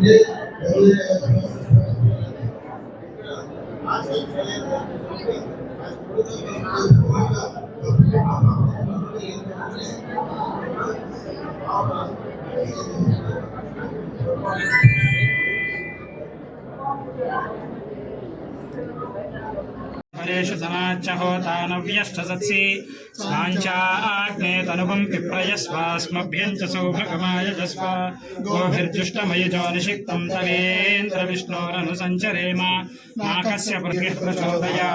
Yeah. పరేషు సమాచహోతానవ్యష్ట సత్సి స్నాంచాగ్నే తనుపం పిప్రయస్వాస్మభ్యం చ సౌభగమాయజస్వ గోభిర్దుష్టమయుజో నిషిక్తం తవేంద్ర విష్ణోరను సంచరేమ నాకస్య ప్రచోదయా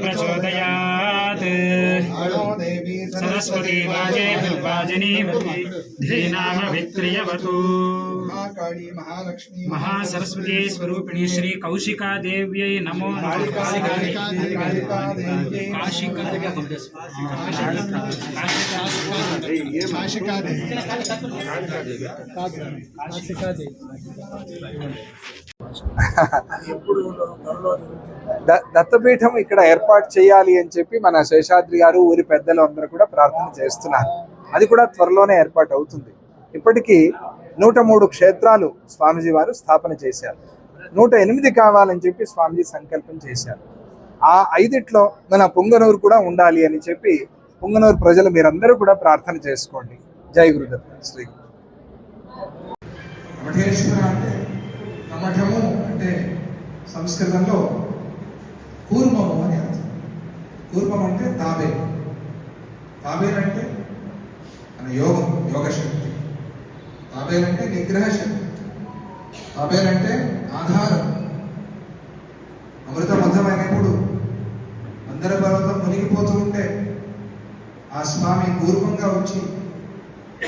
ప్రచోదయాత్ సరస్వతి వాజే మహాకాళి మహాలక్ష్మి మహాసరస్వతి స్వరూపిణి శ్రీ కౌశికా దేవ్యై నమో దత్తపీఠం ఇక్కడ ఏర్పాటు చేయాలి అని చెప్పి మన శేషాద్రి గారు ఊరి పెద్దలు అందరూ కూడా ప్రార్థన చేస్తున్నారు. అది కూడా త్వరలోనే ఏర్పాటు అవుతుంది. ఇప్పటికీ నూట మూడు క్షేత్రాలు స్వామిజీ వారు స్థాపన చేశారు. నూట ఎనిమిది కావాలని చెప్పి స్వామిజీ సంకల్పం చేశారు. ఆ ఐదిట్లో మన పొంగనూరు కూడా ఉండాలి అని చెప్పి పొంగనూరు ప్రజలు మీరందరూ కూడా ప్రార్థన చేసుకోండి. జై గురుదత్త శ్రీ గురు. అంటే కమఠము అంటే సంస్కృతంలో కూర్మము అని అర్థం. కూర్మం అంటే తాబే తాబేలంటే మన యోగం యోగ శక్తి తాబేలంటే నిగ్రహ శక్తి తాబేలంటే ఆధారం అమృతమర్థమైనప్పుడు అందరి పర్వతం మునిగిపోతూ ఉంటే ఆ స్వామి పూర్వంగా వచ్చి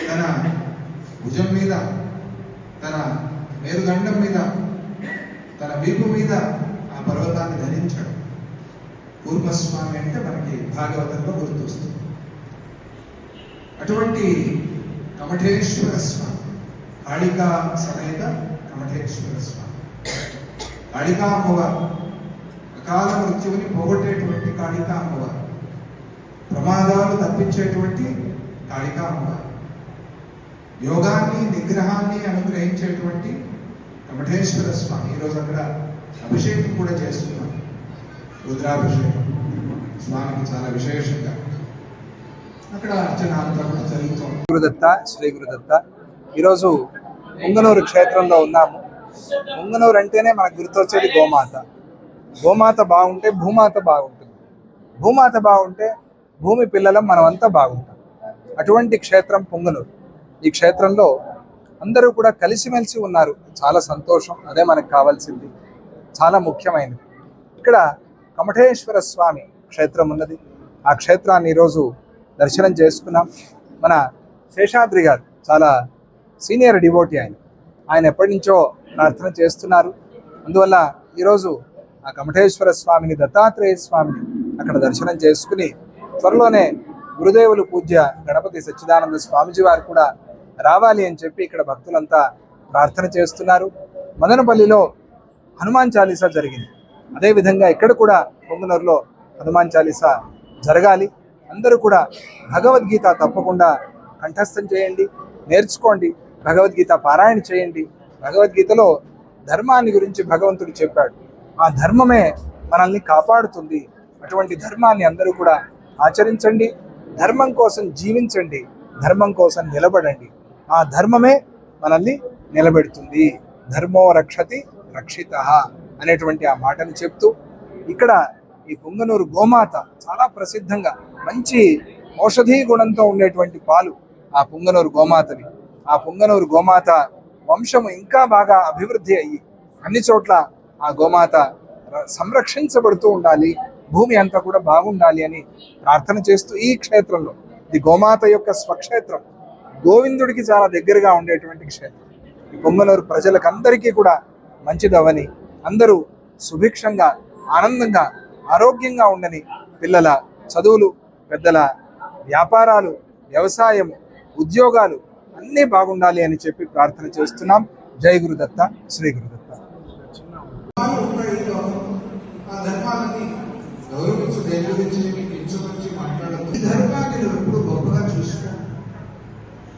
తన భుజం మీద తన మేరుగండం మీద తన వీపు మీద ఆ పర్వతాన్ని ధరించాడు. కూర్మస్వామి అంటే మనకి భాగవతంలో గుర్తొస్తుంది. అటువంటి కమఠేశ్వర స్వామి కాళికా సమేత కమఠేశ్వర స్వామి. కాళికా అమ్మవారు అకాల మృత్యువుని పోగొట్టేటువంటి కాళికా అమ్మవారు ప్రమాదాలు తప్పించేటువంటి కాళికా అమ్మవారు యోగాన్ని నిగ్రహాన్ని అనుగ్రహించేటువంటి కమఠేశ్వర స్వామి. ఈరోజు అక్కడ అభిషేకం కూడా చేస్తున్నాం రుద్రాభిషేకం. స్వామికి చాలా విశేషంగా. అక్కడ అర్చన అంతా కూడా జరుగుతుంది. గురుదత్త శ్రీ గురుదత్త ఈరోజు ముంగనూరు క్షేత్రంలో ఉన్నాము. ముంగనూరు అంటేనే మనకు గుర్తొచ్చేది గోమాత. గోమాత బాగుంటే భూమాత బాగుంటుంది. భూమాత బాగుంటే భూమి పిల్లలం మనమంతా బాగుంటాం. అటువంటి క్షేత్రం పొంగనూరు. ఈ క్షేత్రంలో అందరూ కూడా కలిసిమెలిసి ఉన్నారు. చాలా సంతోషం. అదే మనకు కావాల్సింది. చాలా ముఖ్యమైనది. ఇక్కడ కమఠేశ్వర స్వామి క్షేత్రం ఉన్నది. ఆ క్షేత్రాన్ని ఈరోజు దర్శనం చేసుకున్నాం. మన శేషాద్రి గారు చాలా సీనియర్ డివోటీ ఆయన. ఆయన ఎప్పటి నుంచో ప్రార్థన చేస్తున్నారు. అందువల్ల ఈరోజు ఆ కమఠేశ్వర స్వామిని దత్తాత్రేయ స్వామిని అక్కడ దర్శనం చేసుకుని త్వరలోనే గురుదేవులు పూజ్య గణపతి సచ్చిదానంద స్వామిజీ వారు కూడా రావాలి అని చెప్పి ఇక్కడ భక్తులంతా ప్రార్థన చేస్తున్నారు. మదనపల్లిలో హనుమాన్ చాలీసా జరిగింది. అదేవిధంగా ఇక్కడ కూడా పొంగునూరులో హనుమాన్ చాలీసా జరగాలి. అందరూ కూడా భగవద్గీత తప్పకుండా కంఠస్థం చేయండి నేర్చుకోండి. భగవద్గీత పారాయణ చేయండి. భగవద్గీతలో ధర్మాన్ని గురించి భగవంతుడు చెప్పాడు. ఆ ధర్మమే మనల్ని కాపాడుతుంది. అటువంటి ధర్మాన్ని అందరూ కూడా ఆచరించండి. ధర్మం కోసం జీవించండి. ధర్మం కోసం నిలబడండి. ఆ ధర్మమే మనల్ని నిలబెడుతుంది. ధర్మో రక్షతి రక్షిత అనేటువంటి ఆ మాటను చెప్తూ ఇక్కడ ఈ పొంగనూరు గోమాత చాలా ప్రసిద్ధంగా మంచి ఔషధీ గుణంతో ఉండేటువంటి పాలు ఆ పొంగనూరు గోమాతని ఆ పొంగనూరు గోమాత వంశము ఇంకా బాగా అభివృద్ధి అయ్యి అన్ని చోట్ల ఆ గోమాత సంరక్షించబడుతూ ఉండాలి భూమి అంతా కూడా బాగుండాలి అని ప్రార్థన చేస్తూ ఈ క్షేత్రంలో ఇది గోమాత యొక్క స్వక్షేత్రం గోవిందుడికి చాలా దగ్గరగా ఉండేటువంటి క్షేత్రం. ఈ పొంగనూరు ప్రజలకందరికీ కూడా మంచిదవని అందరూ సుభిక్షంగా ఆనందంగా ఆరోగ్యంగా ఉండని పిల్లల చదువులు పెద్దల వ్యాపారాలు వ్యవసాయం ఉద్యోగాలు అన్నీ బాగుండాలి అని చెప్పి ప్రార్థన చేస్తున్నాం. జై గురుదత్త శ్రీ గురుదత్త.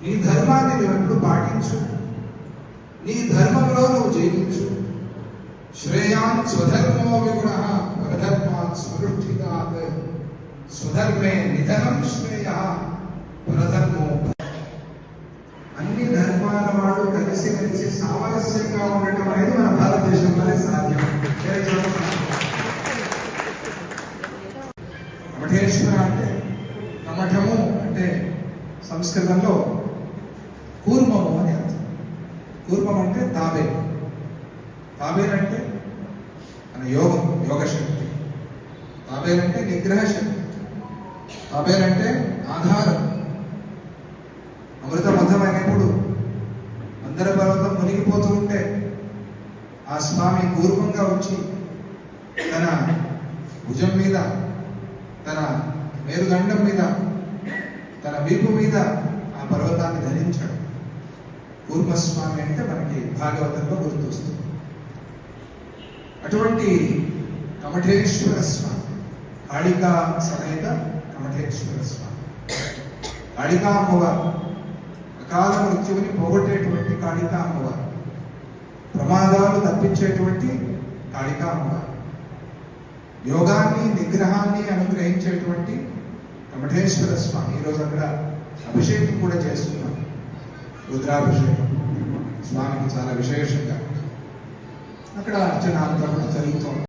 నీ ధర్మాన్ని నువ్వు ఎప్పుడు పాటించు. నీ ధర్మంలో నువ్వు జీవించు శ్రేయాన్ స్వధర్మో విగుణ పరధర్మాన్ స్మృష్టితాత్ స్వధర్మే నిధనం శ్రేయ పరధర్మో అన్ని ధర్మాల వాళ్ళు కలిసి సామరస్యంగా ఉండటం అనేది మన భారతదేశంలోనే సాధ్యం. కమఠేశ్వర అంటే కమఠము అంటే సంస్కృతంలో కూర్మము అని అర్థం. కూర్మం అంటే తాబే తాబేనంటే మన యోగం యోగ శక్తి తాబేనంటే నిగ్రహ శక్తి తాబేనంటే ఆధారం అమృతమథమైనప్పుడు అందర పర్వతం మునిగిపోతూ ఉంటే ఆ స్వామి పూర్వంగా వచ్చి తన భుజం మీద తన మేరుగండం మీద తన వీపు మీద ఆ పర్వతాన్ని ధరించాడు కూర్మస్వామి అంటే మనకి భాగవతంలో గుర్తొస్తుంది. అటువంటి కమఠేశ్వర స్వామి కాళికా సమేత కమఠేశ్వర స్వామి. కాళికా అమ్మవారు అకాల మృత్యువుని పోగొట్టేటువంటి కాళికా అమ్మవారు. ప్రమాదాలు తప్పించేటువంటి కాళికా యోగాన్ని నిగ్రహాన్ని అనుగ్రహించేటువంటి కమఠేశ్వర స్వామి. ఈరోజు అక్కడ అభిషేకం కూడా చేస్తున్నాం. రుద్రాభిషేకం. స్వామికి చాలా విశేషంగా. అక్కడ అర్చన అంతా కూడా జరుగుతోంది